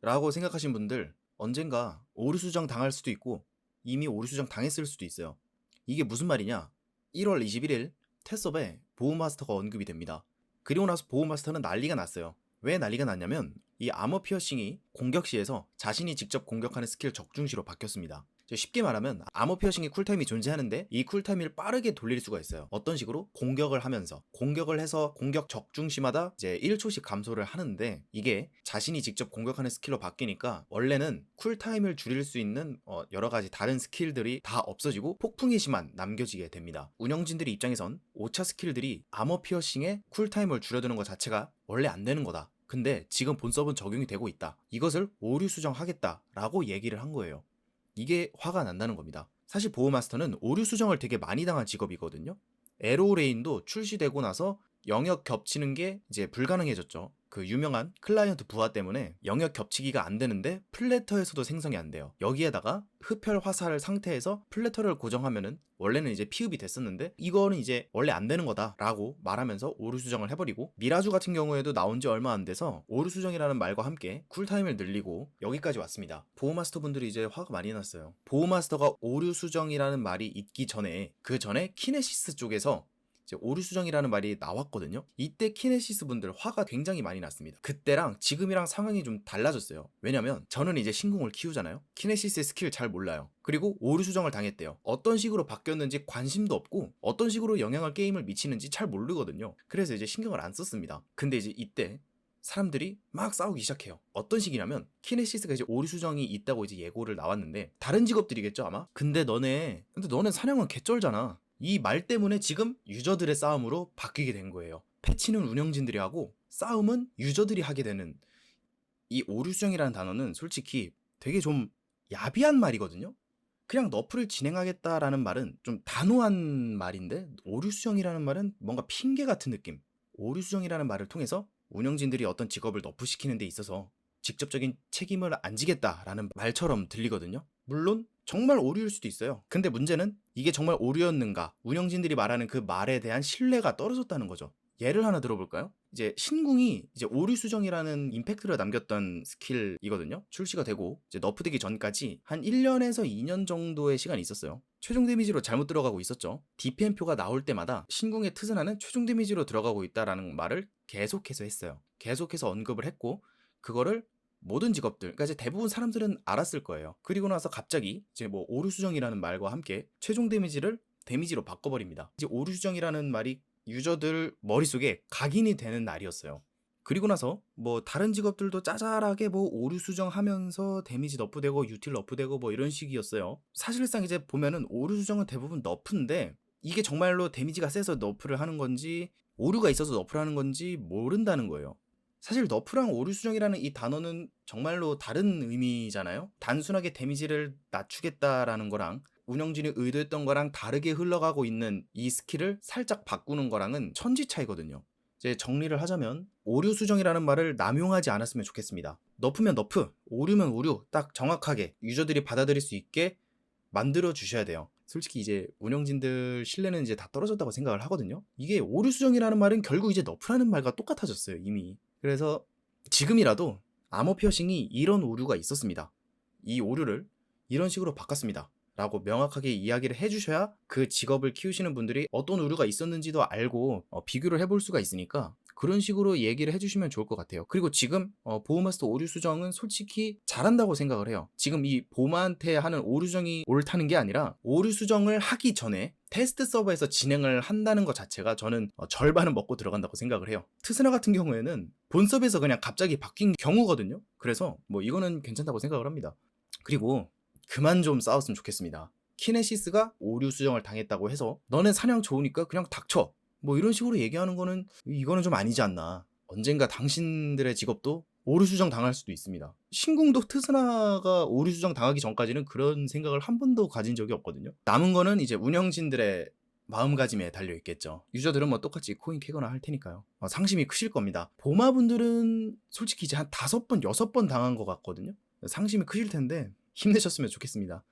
라고 생각하신 분들 언젠가 오류 수정 당할 수도 있고 이미 오류 수정 당했을 수도 있어요. 이게 무슨 말이냐? 1월 21일 테스업에 보호마스터가 언급이 됩니다. 그리고 나서 보호마스터는 난리가 났어요. 왜 난리가 났냐면 이 아머 피어싱이 공격 시에서 자신이 직접 공격하는 스킬 적중시로 바뀌었습니다. 쉽게 말하면 아머 피어싱의 쿨타임이 존재하는데 이 쿨타임을 빠르게 돌릴 수가 있어요. 어떤 식으로? 공격을 하면서 공격을 해서 공격 적중시마다 이제 1초씩 감소를 하는데 이게 자신이 직접 공격하는 스킬로 바뀌니까 원래는 쿨타임을 줄일 수 있는 어, 여러 가지 다른 스킬들이 다 없어지고 폭풍의 시만 남겨지게 됩니다. 운영진들의 입장에선 5차 스킬들이 아머 피어싱의 쿨타임을 줄여두는 것 자체가 원래 안 되는 거다. 근데 지금 본섭은 적용이 되고 있다. 이것을 오류 수정하겠다라고 얘기를 한 거예요. 이게 화가 난다는 겁니다. 사실 보호마스터는 오류 수정을 되게 많이 당한 직업이거든요. 에로레인도 출시되고 나서 영역 겹치는 게 이제 불가능해졌죠. 그 유명한 클라이언트 부하 때문에 영역 겹치기가 안 되는데 플래터에서도 생성이 안 돼요. 여기에다가 흡혈 화살 상태에서 플래터를 고정하면은 원래는 이제 피흡이 됐었는데 이거는 이제 원래 안 되는 거다라고 말하면서 오류 수정을 해버리고 미라주 같은 경우에도 나온 지 얼마 안 돼서 오류 수정이라는 말과 함께 쿨타임을 늘리고 여기까지 왔습니다. 보호마스터 분들이 이제 화가 많이 났어요. 보호마스터가 오류 수정이라는 말이 있기 전에 그 전에 키네시스 쪽에서 이제 오류 수정이라는 말이 나왔거든요. 이때 키네시스 분들 화가 굉장히 많이 났습니다. 그때랑 지금이랑 상황이 좀 달라졌어요. 왜냐면 저는 이제 신궁을 키우잖아요. 키네시스의 스킬 잘 몰라요. 그리고 오류 수정을 당했대요. 어떤 식으로 바뀌었는지 관심도 없고 어떤 식으로 영향을 게임을 미치는지 잘 모르거든요. 그래서 이제 신경을 안 썼습니다. 근데 이제 이때 사람들이 막 싸우기 시작해요. 어떤 식이냐면 키네시스가 이제 오류 수정이 있다고 이제 예고를 나왔는데 다른 직업들이겠죠 아마. 근데 너네 근데 너네 사냥은 개쩔잖아. 이 말 때문에 지금 유저들의 싸움으로 바뀌게 된 거예요. 패치는 운영진들이 하고 싸움은 유저들이 하게 되는 이 오류 수정이라는 단어는 솔직히 되게 좀 야비한 말이거든요. 그냥 너프를 진행하겠다라는 말은 좀 단호한 말인데 오류 수정이라는 말은 뭔가 핑계 같은 느낌. 오류 수정이라는 말을 통해서 운영진들이 어떤 직업을 너프시키는 데 있어서 직접적인 책임을 안 지겠다라는 말처럼 들리거든요. 물론 정말 오류일 수도 있어요. 근데 문제는 이게 정말 오류였는가? 운영진들이 말하는 그 말에 대한 신뢰가 떨어졌다는 거죠. 예를 하나 들어볼까요? 이제 신궁이 이제 오류 수정이라는 임팩트를 남겼던 스킬이거든요. 출시가 되고 이제 너프되기 전까지 한 1년에서 2년 정도의 시간이 있었어요. 최종 데미지로 잘못 들어가고 있었죠. DPM표가 나올 때마다 신궁의 트스나는 최종 데미지로 들어가고 있다라는 말을 계속해서 했어요. 계속해서 언급을 했고 그거를 모든 직업들, 그러니까 이제 대부분 사람들은 알았을 거예요. 그리고 나서 갑자기 이제 뭐 오류 수정이라는 말과 함께 최종 데미지를 데미지로 바꿔버립니다. 이제 오류 수정이라는 말이 유저들 머릿속에 각인이 되는 날이었어요. 그리고 나서 뭐 다른 직업들도 짜잘하게 뭐 오류 수정하면서 데미지 너프되고 유틸 너프되고 뭐 이런 식이었어요. 사실상 이제 보면은 오류 수정은 대부분 너프인데 이게 정말로 데미지가 세서 너프를 하는 건지 오류가 있어서 너프를 하는 건지 모른다는 거예요. 사실 너프랑 오류 수정이라는 이 단어는 정말로 다른 의미잖아요. 단순하게 데미지를 낮추겠다라는 거랑 운영진이 의도했던 거랑 다르게 흘러가고 있는 이 스킬을 살짝 바꾸는 거랑은 천지 차이거든요. 이제 정리를 하자면 오류 수정이라는 말을 남용하지 않았으면 좋겠습니다. 너프면 너프, 오류면 오류 딱 정확하게 유저들이 받아들일 수 있게 만들어 주셔야 돼요. 솔직히 이제 운영진들 신뢰는 이제 다 떨어졌다고 생각을 하거든요. 이게 오류 수정이라는 말은 결국 이제 너프라는 말과 똑같아졌어요, 이미. 그래서 지금이라도 아머 피어싱이 이런 오류가 있었습니다. 이 오류를 이런 식으로 바꿨습니다. 라고 명확하게 이야기를 해주셔야 그 직업을 키우시는 분들이 어떤 오류가 있었는지도 알고 어, 비교를 해볼 수가 있으니까 그런 식으로 얘기를 해주시면 좋을 것 같아요. 그리고 지금 어, 보호마스터 오류 수정은 솔직히 잘한다고 생각을 해요. 지금 이 보마한테 하는 오류 수정이 옳다는 게 아니라 오류 수정을 하기 전에 테스트 서버에서 진행을 한다는 것 자체가 저는 어, 절반은 먹고 들어간다고 생각을 해요. 트스나 같은 경우에는 본섭에서 그냥 갑자기 바뀐 경우거든요. 그래서 뭐 이거는 괜찮다고 생각을 합니다. 그리고 그만 좀 싸웠으면 좋겠습니다. 키네시스가 오류 수정을 당했다고 해서 너네 사냥 좋으니까 그냥 닥쳐. 뭐 이런 식으로 얘기하는 거는 이거는 좀 아니지 않나. 언젠가 당신들의 직업도 오류 수정 당할 수도 있습니다. 신궁도 트스나가 오류 수정 당하기 전까지는 그런 생각을 한 번도 가진 적이 없거든요. 남은 거는 이제 운영진들의 마음가짐에 달려 있겠죠. 유저들은 뭐 똑같이 코인 캐거나 할 테니까요. 어, 상심이 크실 겁니다. 보마분들은 솔직히 이제 한 다섯 번, 여섯 번 당한 것 같거든요. 상심이 크실 텐데 힘내셨으면 좋겠습니다.